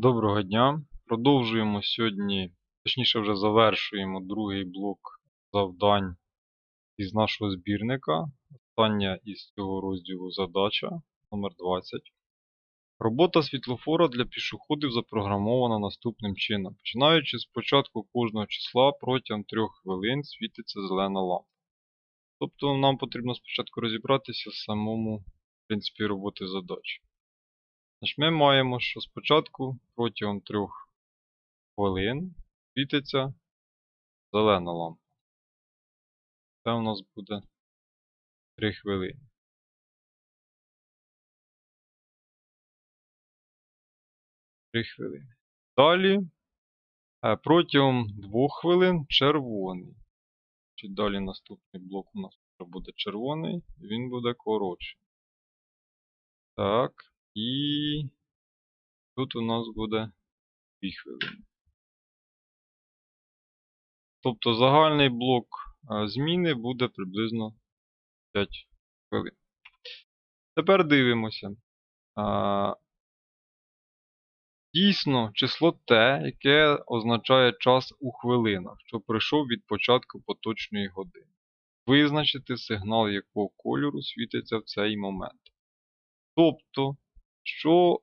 Доброго дня. Продовжуємо сьогодні, точніше вже завершуємо другий блок завдань із нашого збірника. Остання із цього розділу задача номер 20. Робота світлофора для пішоходів запрограмована наступним чином. Починаючи з початку кожного числа протягом 3 хвилин світиться зелена лампа. Тобто нам потрібно спочатку розібратися в самому в принципі, роботи задачі. Значить, ми маємо, що спочатку протягом 3 хвилин світиться зелена лампа. Це у нас буде 3 хвилини. Хвилини. Далі е, протягом 2 хвилин червоний. Чи далі наступний блок у нас буде червоний, він буде коротший. Так. І тут у нас буде 2 хвилини. Тобто загальний блок зміни буде приблизно 5 хвилин. Тепер дивимося. Дійсно, число Т, яке означає час у хвилинах, що пройшов від початку поточної години. Визначити сигнал якого кольору світиться в цей момент. Тобто, що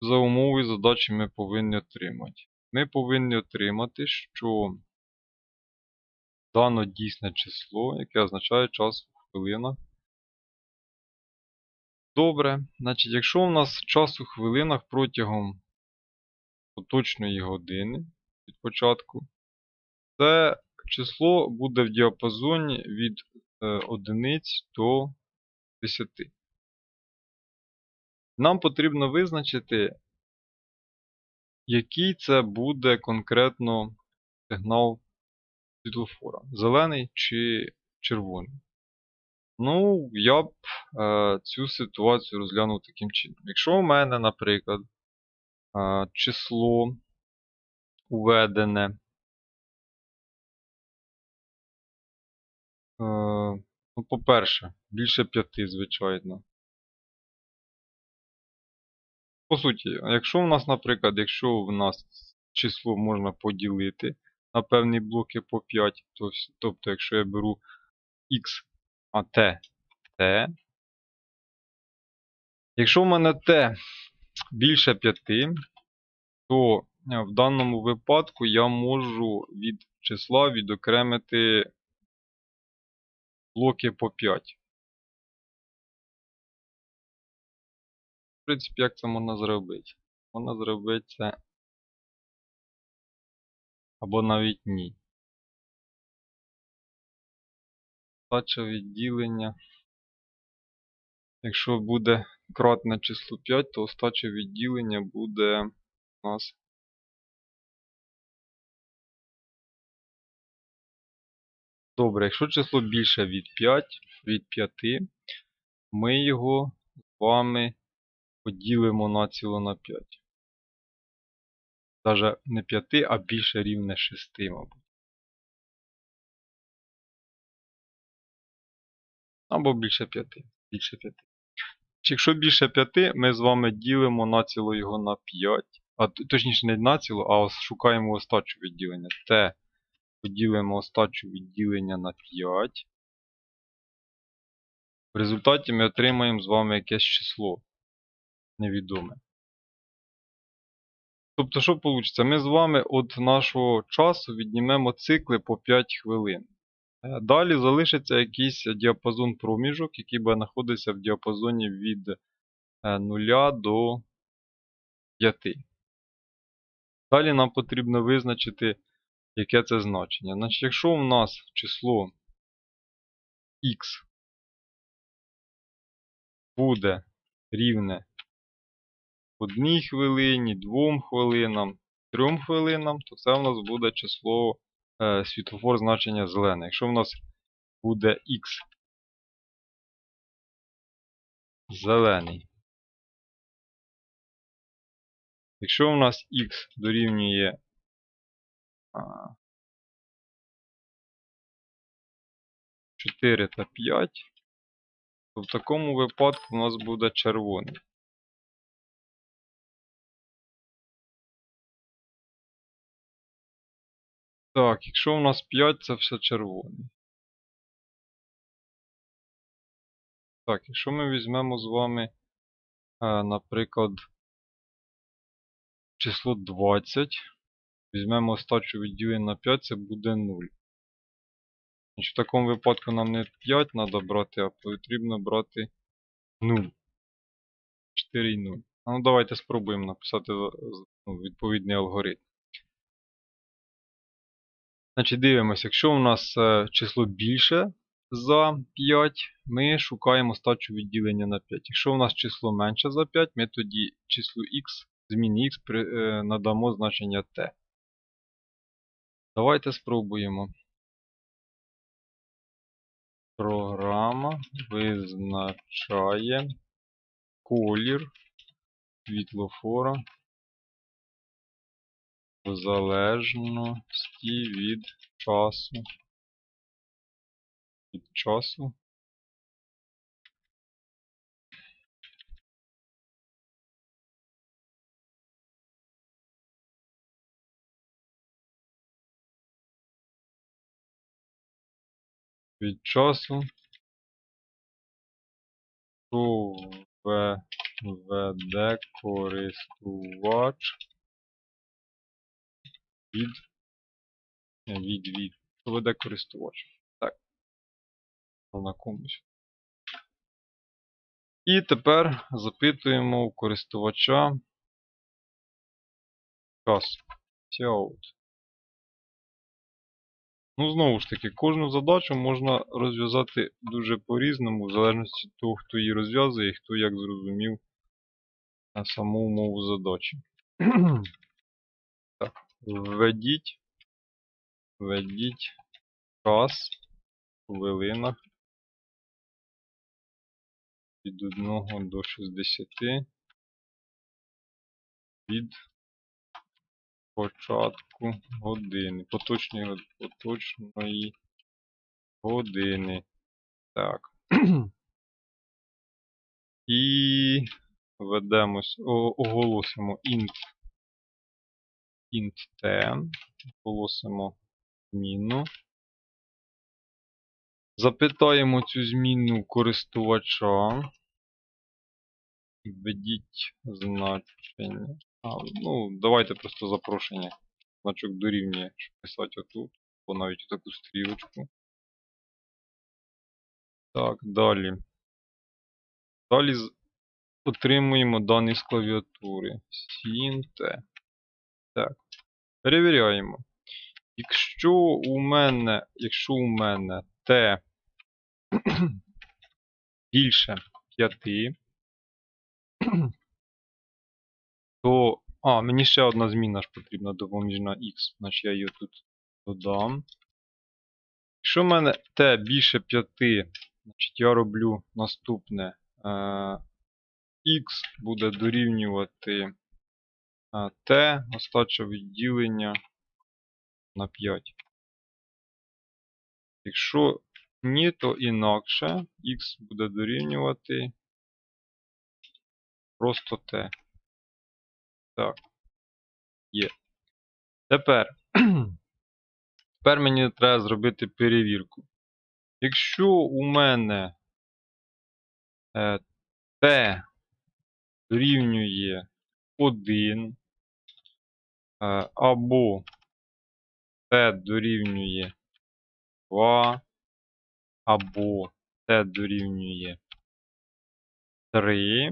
за умови задачі ми повинні отримати? Ми повинні отримати, що дано дійсне число, яке означає час у хвилинах. Добре, значить, якщо у нас час у хвилинах протягом поточної години від початку, це число буде в діапазоні від е, одиниць до 10. Нам потрібно визначити, який це буде конкретно сигнал світлофора. Зелений чи червоний. Ну, я б е, цю ситуацію розглянув таким чином. Якщо у мене, наприклад, е, число уведене, е, ну, по-перше, більше 5, звичайно. По суті, якщо у нас, наприклад, якщо в нас число можна поділити на певні блоки по 5, то, тобто, якщо я беру x, а t, t, якщо в мене t більше 5, то в даному випадку я можу від числа відокремити блоки по 5. Принципі, як це можна зробити? Можна зробити це або навіть ні. Стача відділення. Якщо буде кратне число 5, то остача відділення буде у нас Добре, якщо число більше від 5, від 5, ми його з вами поділимо націло на 5. Даже не 5, а більше рівне 6, мабуть. Або більше 5. Більше 5. Якщо більше 5, ми з вами ділимо націло його на 5. А, точніше, не націло, а шукаємо остачу відділення. Т поділимо остачу відділення на 5. В результаті ми отримаємо з вами якесь число невідоме. Тобто, що вийде? Ми з вами від нашого часу віднімемо цикли по 5 хвилин. Е, далі залишиться якийсь діапазон проміжок, який буде знаходитися в діапазоні від 0 е, до 5. Далі нам потрібно визначити, яке це значення. Значить, Якщо у нас число x буде рівне 1 хвилині, 2 хвилинам, 3 хвилинам, то це у нас буде число е, світлофор значення зелене. Якщо у нас буде x зелений. Якщо у нас x дорівнює 4 та 5, то в такому випадку у нас буде червоний. Так, якщо у нас 5, це все червоне. Так, якщо ми візьмемо з вами, е, наприклад, число 20, візьмемо остачу відділення на 5, це буде 0. Значить, в такому випадку нам не 5 треба брати, а потрібно брати 0. 4 і 0. А ну давайте спробуємо написати ну, відповідний алгоритм. Значить, дивимося, якщо у нас е, число більше за 5, ми шукаємо стачу відділення на 5. Якщо у нас число менше за 5, ми тоді числу x, зміні x е, надамо значення t. Давайте спробуємо. Програма визначає колір світлофора в залежності від часу. Від часу. Від часу, ве- користувач від, е, від, від, веде користувач. Так. На комусь. І тепер запитуємо у користувача час. Cout. Ну, знову ж таки, кожну задачу можна розв'язати дуже по-різному, в залежності від того, хто її розв'язує і хто як зрозумів е, саму умову задачі. Введіть, введіть час у хвилинах від 1 до 60 від початку години. Поточної, поточної години. Так. І ведемось, оголосимо int, int t, оголосимо зміну. Запитаємо цю зміну користувача. Введіть значення. А, ну, давайте просто запрошення. Значок дорівнює, щоб писати отут, або навіть таку стрілочку. Так, далі. Далі отримуємо дані з клавіатури. Сінте. Так. Перевіряємо. Якщо у мене, якщо у мене T більше 5, то. А, мені ще одна зміна ж потрібна допоміжна X, значить я її тут додам. Якщо в мене T більше 5, значить я роблю наступне. Е, X буде дорівнювати е, T, остача відділення на 5. Якщо ні, то інакше X буде дорівнювати просто T. Так. Є. Тепер. Тепер мені треба зробити перевірку. Якщо у мене е, T дорівнює 1, е, або T дорівнює 2, або T дорівнює 3,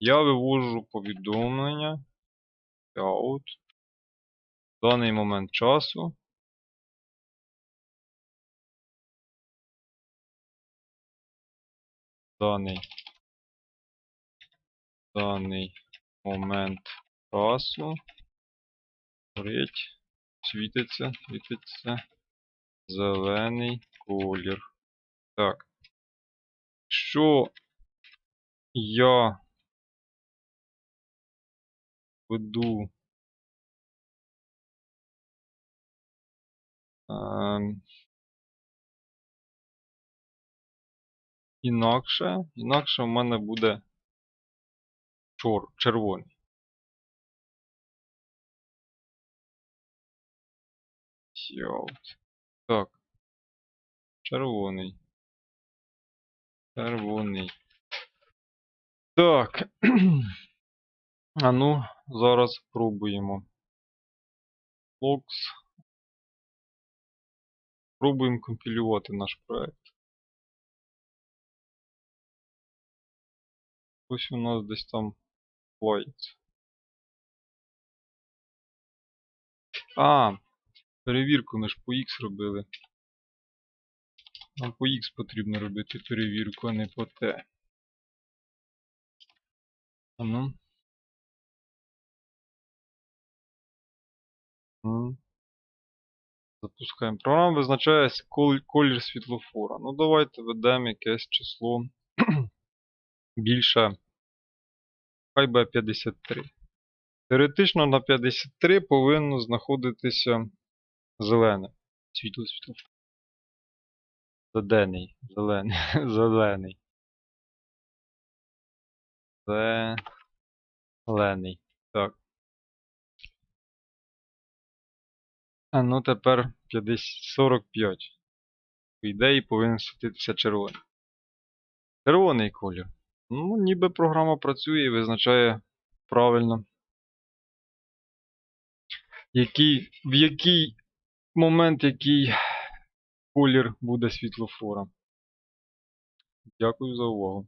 я вивожу повідомлення. Out в даний момент часу. Даний, даний момент часу горить, світиться, світиться зелений колір. Так. Що я веду ем, інакше, інакше в мене буде чор, червоний. Out. Так. Червоний. Червоний. Так. А ну, зараз пробуємо. Logs. Пробуємо компілювати наш проект. Ось у нас десь там плається. А, перевірку ми ж по X робили. Нам по X потрібно робити перевірку, а не по T. А ну. Запускаємо. Програма визначає колір світлофора. Ну давайте введемо якесь число більше. Хай буде 53. Теоретично на 53 повинно знаходитися зелене. Світло світлофор. Зелений. Зелений. Зелений. Зелений. Так. А ну тепер 50, 45. По ідеї повинен світитися червоний. Червоний колір. Ну, ніби програма працює і визначає правильно. Який, в який момент який колір буде світлофора. Дякую за увагу.